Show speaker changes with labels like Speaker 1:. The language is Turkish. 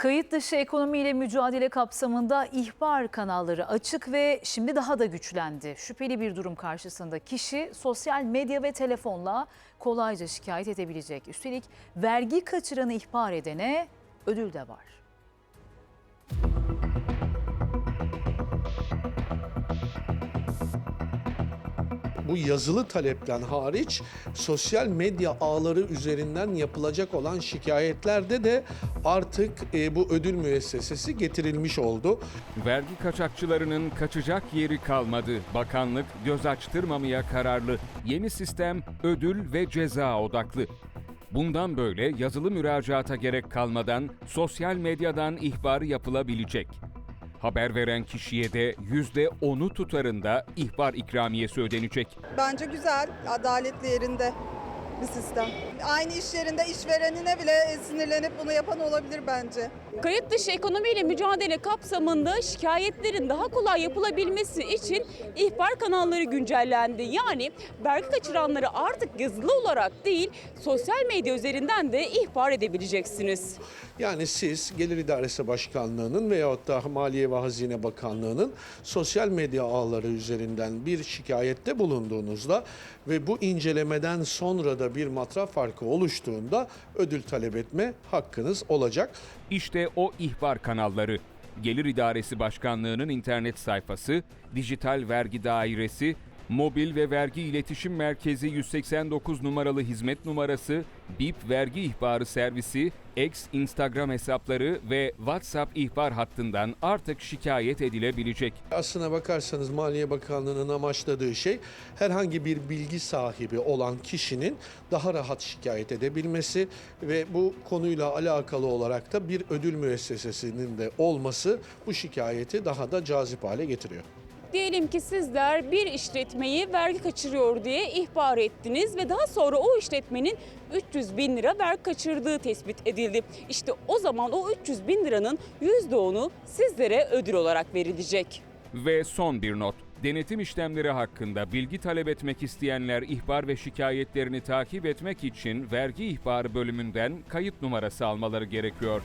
Speaker 1: Kayıt dışı ekonomiyle mücadele kapsamında ihbar kanalları açık ve şimdi daha da güçlendi. Şüpheli bir durum karşısında kişi sosyal medya ve telefonla kolayca şikayet edebilecek. Üstelik vergi kaçıranı ihbar edene ödül de var.
Speaker 2: Bu yazılı talepten hariç sosyal medya ağları üzerinden yapılacak olan şikayetlerde de artık e, bu ödül müessesesi getirilmiş oldu.
Speaker 3: Vergi kaçakçılarının kaçacak yeri kalmadı. Bakanlık göz açtırmamaya kararlı. Yeni sistem ödül ve ceza odaklı. Bundan böyle yazılı müracaata gerek kalmadan sosyal medyadan ihbar yapılabilecek. Haber veren kişiye de %10'u tutarında ihbar ikramiyesi ödenecek.
Speaker 4: Bence güzel, adaletli yerinde bir sistem. Aynı iş yerinde işverenine bile sinirlenip bunu yapan olabilir bence.
Speaker 5: Kayıt dışı ekonomiyle mücadele kapsamında şikayetlerin daha kolay yapılabilmesi için ihbar kanalları güncellendi. Yani vergi kaçıranları artık yazılı olarak değil sosyal medya üzerinden de ihbar edebileceksiniz.
Speaker 2: Yani siz Gelir İdaresi Başkanlığı'nın veyahut da Maliye ve Hazine Bakanlığı'nın sosyal medya ağları üzerinden bir şikayette bulunduğunuzda ve bu incelemeden sonra da bir matraf farkı oluştuğunda ödül talep etme hakkınız olacak.
Speaker 3: İşte o ihbar kanalları. Gelir İdaresi Başkanlığı'nın internet sayfası, Dijital Vergi Dairesi, Mobil ve Vergi İletişim Merkezi 189 numaralı hizmet numarası, BIP Vergi İhbarı Servisi, X Instagram hesapları ve WhatsApp ihbar hattından artık şikayet edilebilecek.
Speaker 2: Aslına bakarsanız Maliye Bakanlığı'nın amaçladığı şey herhangi bir bilgi sahibi olan kişinin daha rahat şikayet edebilmesi ve bu konuyla alakalı olarak da bir ödül müessesesinin de olması bu şikayeti daha da cazip hale getiriyor.
Speaker 5: Diyelim ki sizler bir işletmeyi vergi kaçırıyor diye ihbar ettiniz ve daha sonra o işletmenin 300 bin lira vergi kaçırdığı tespit edildi. İşte o zaman o 300 bin liranın %10'u sizlere ödül olarak verilecek.
Speaker 3: Ve son bir not. Denetim işlemleri hakkında bilgi talep etmek isteyenler ihbar ve şikayetlerini takip etmek için vergi ihbarı bölümünden kayıt numarası almaları gerekiyor.